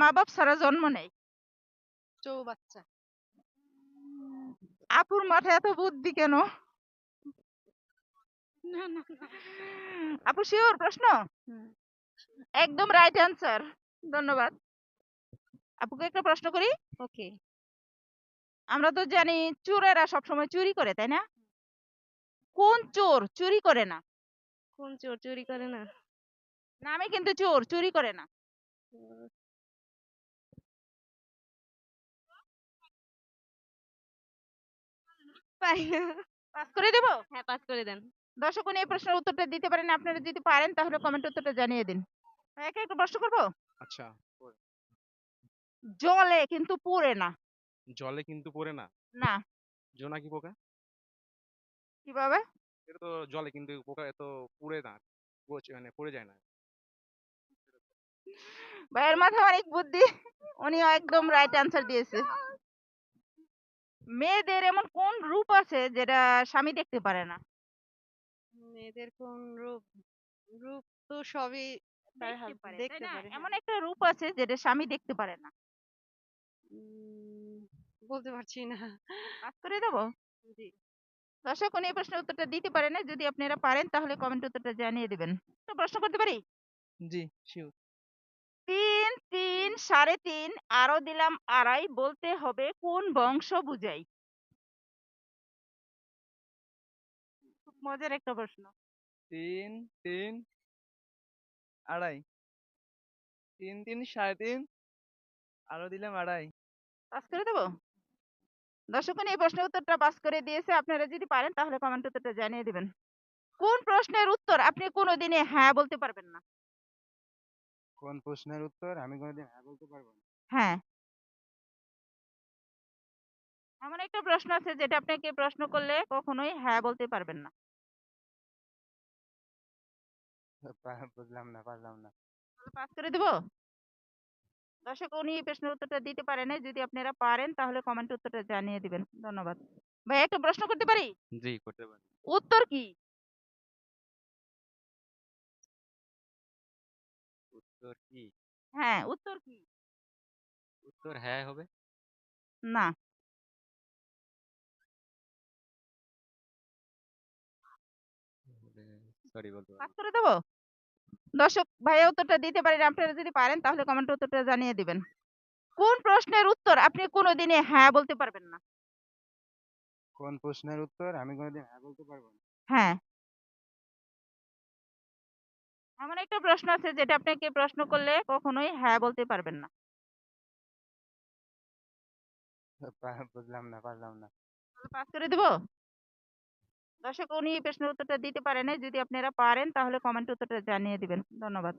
মা বাপ ছাড়া জন্ম নেয় চৌবাচ্চা আপুর মাথায় এত বুদ্ধি কেন? আপু শিওর প্রশ্ন? একদম রাইট অ্যান্সার ধন্যবাদ। আপুকে একটা প্রশ্ন করি? ওকে। আমরা তো জানি চোরেরা সবসময় চুরি করে তাই না? কোন চোর চুরি করে না? কোন চোর চুরি করে না? নামে কিন্তু চোর চুরি করে না। না পাস করে দেব? হ্যাঁ পাস করে দেন। দর্শক এই প্রশ্নের উত্তরটা দিতে পারেন আপনারা যদি পারেন তাহলে কমেন্ট উত্তরটা জানিয়ে দিন। একে একটা প্রশ্ন করব? আচ্ছা জলে কিন্তু পড়ে না। জলে কিন্তু পড়ে না? না। জোনাকি পোকা? কীভাবে এটা তো জলে কিন্তু পোকা এত পুড়ে না মানে পড়ে যায় না। ভাইয়ের মাথায় অনেক বুদ্ধি। উনি একদম রাইট অ্যান্সার দিয়েছে। মেয়েদের এমন কোন রূপ আছে যেটা স্বামী দেখতে পারে না? মেয়েদের কোন রূপ? রূপ তো সবই তার দেখতে পারে, দেখতে না? পারে হ্যাঁ। এমন একটা রূপ আছে যেটা স্বামী দেখতে পারে না। উম, বলতে পারছি না। পাস করে দেবো। জি। দর্শক উনি এই প্রশ্নের উত্তরটা দিতে পারে না যদি আপনারা পারেন তাহলে কমেন্ট উত্তরটা জানিয়ে দিবেন। তো প্রশ্ন করতে পারি? জি শিওর তিন তিন সাড়ে তিন আরও দিলাম আড়াই বলতে হবে কোন বংশ বুঝাই? খুব মজার একটা প্রশ্ন। তিন তিন আড়াই। তিন তিন সাড়ে তিন আরও দিলাম আড়াই। পাস করে দেবো? দর্শক এই প্রশ্নের উত্তরটা পাস করে দিয়েছে। আপনারা যদি পারেন তাহলে কমেন্ট উত্তরটা জানিয়ে দিবেন। কোন প্রশ্নের উত্তর আপনি কোনোদিনে হ্যাঁ বলতে পারবেন না? কোন প্রশ্নের উত্তর আমি কোনোদিন হ্যাঁ বলতে পারব না। হ্যাঁ। এমন একটা প্রশ্ন আছে যেটা আপনাকে প্রশ্ন করলে কখনোই হ্যাঁ বলতে পারবেন না। বুঝলাম না পারলাম না। পাস করে দেব? দর্শক উনি এই প্রশ্নের উত্তরটা দিতে পারেন যদি আপনারা পারেন তাহলে কমেন্ট উত্তরটা জানিয়ে দিবেন। ধন্যবাদ। ভাই একটা প্রশ্ন করতে পারি? জি করতে পারি। উত্তর কি? উত্তর কি? হ্যাঁ উত্তর কি? উত্তর হ্যাঁ হবে। না। সরি বলতে পাস করে দেবো? দর্শক ভাইয়া উত্তরটা দিতে পারেন আপনারা যদি পারেন তাহলে কমেন্ট উত্তরটা জানিয়ে দিবেন। কোন প্রশ্নের উত্তর আপনি কোনোদিনে হ্যাঁ বলতে পারবেন না? কোন প্রশ্নের উত্তর? আমি কোনোদিন হ্যাঁ বলতে পারব না। হ্যাঁ। এমন একটা প্রশ্ন আছে যেটা আপনাকে প্রশ্ন করলে কখনোই হ্যাঁ বলতে পারবেন না। পা- বুঝলাম না পারলাম না। পাস করে দেবো? দর্শক উনি এই প্রশ্নের উত্তরটা দিতে পারেন। নাই। যদি আপনারা পারেন তাহলে কমেন্ট উত্তরটা জানিয়ে দিবেন। ধন্যবাদ।